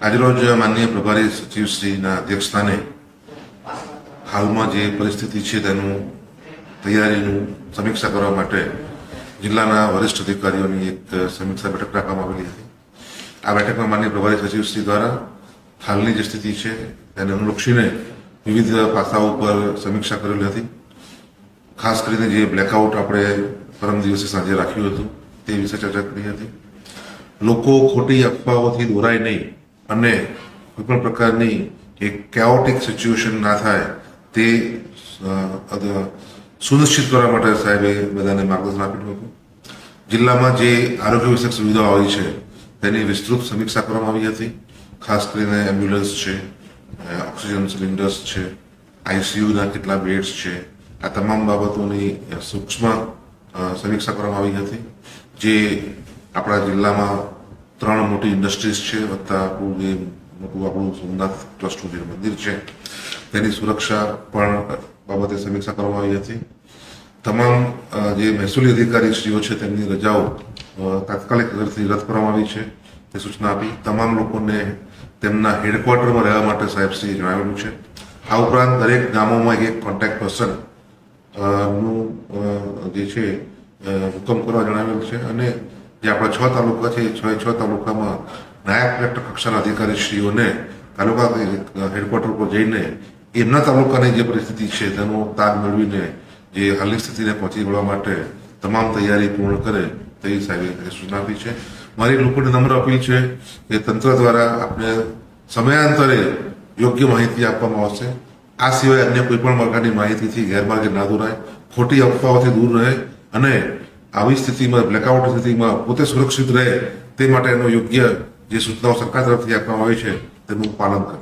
આજરોજ માનનીય પ્રભારી સચિવશ્રીના અધ્યક્ષસ્થાને હાલમાં જે પરિસ્થિતિ છે તેનું તૈયારીનું સમીક્ષા કરવા માટે જિલ્લાના વરિષ્ઠ અધિકારીઓની એક સમીક્ષા બેઠક રાખવામાં આવેલી હતી. આ બેઠકમાં માનનીય પ્રભારી સચિવશ્રી દ્વારા હાલની જે સ્થિતિ છે તેને અનુલક્ષીને વિવિધ પાસાઓ પર સમીક્ષા કરેલી હતી. ખાસ કરીને જે બ્લેકઆઉટ આપણે પરમ દિવસે સાંજે રાખ્યું હતું તે વિશે ચર્ચા કરી હતી. લોકો ખોટી અફવાઓથી દોરાય નહીં. અને કોઈ પણ પ્રકારની એક કેઓટિક સિચ્યુએશન ના થાય, તે સુનિશ્ચિત કરવા માટે સાહેબે બધાને માર્ગદર્શન આપ્યું હતું. જિલ્લામાં જે આરોગ્ય વિષયક સુવિધાઓ આવી છે, તેની વિસ્તૃત સમીક્ષા કરવામાં આવી હતી. ખાસ કરીને એમ્બ્યુલન્સ છે ઓક્સિજન સિલિન્ડર્સ છે આઈસીયુના કેટલા બેડ્સ છે, આ તમામ બાબતોની સૂક્ષ્મ સમીક્ષા કરવામાં આવી હતી. જે આપણા જિલ્લામાં ત્રણ મોટી ઇન્ડસ્ટ્રીઝ છે, વત્તા આપણું જે મોટું આપણું સોમનાથ ટ્રસ્ટનું જે મંદિર છે, તેની સુરક્ષા પણ બાબતે સમીક્ષા કરવામાં આવી હતી. તમામ જે મહેસૂલી અધિકારીશ્રીઓ છે, તેમની રજાઓ તાત્કાલિક અસરથી રદ કરવામાં આવી છે, તે સૂચના આપી. તમામ લોકોને તેમના હેડક્વાર્ટરમાં રહેવા માટે સાહેબશ્રીએ જણાવેલું છે. આ ઉપરાંત દરેક ગામોમાં એક કોન્ટેક્ટ પર્સનનું જે છે હુકમ કરવા જણાવેલ છે અને જે આપણા છ તાલુકા છે છ છ તાલુકામાં નાયબ કલેક્ટર કક્ષાના અધિકારીશ્રીઓને તાલુકા હેડક્વાર્ટર પર જઈને એમના તાલુકાની જે પરિસ્થિતિ છે તેનો તાગ મેળવીને જે હાલની સ્થિતિને પહોંચી વળવા માટે તમામ તૈયારી પૂર્ણ કરે તેવી સાહેબે સૂચના આપી છે. મારી લોકોને નમ્ર અપીલ છે કે તંત્ર દ્વારા આપણે સમયાંતરે યોગ્ય માહિતી આપવામાં આવશે. આ સિવાય અન્ય કોઈ પણ પ્રકારની માહિતીથી ગેરમાર્ગે ના દોરાય. ખોટી અફવાઓથી દૂર રહે અને આવી સ્થિતિમાં બ્લેકઆઉટ સ્થિતિમાં પોતે સુરક્ષિત રહે તે માટેનો યોગ્ય જે સૂચનાઓ સરકાર તરફથી આપવામાં આવી છે, તેનું પાલન કરે.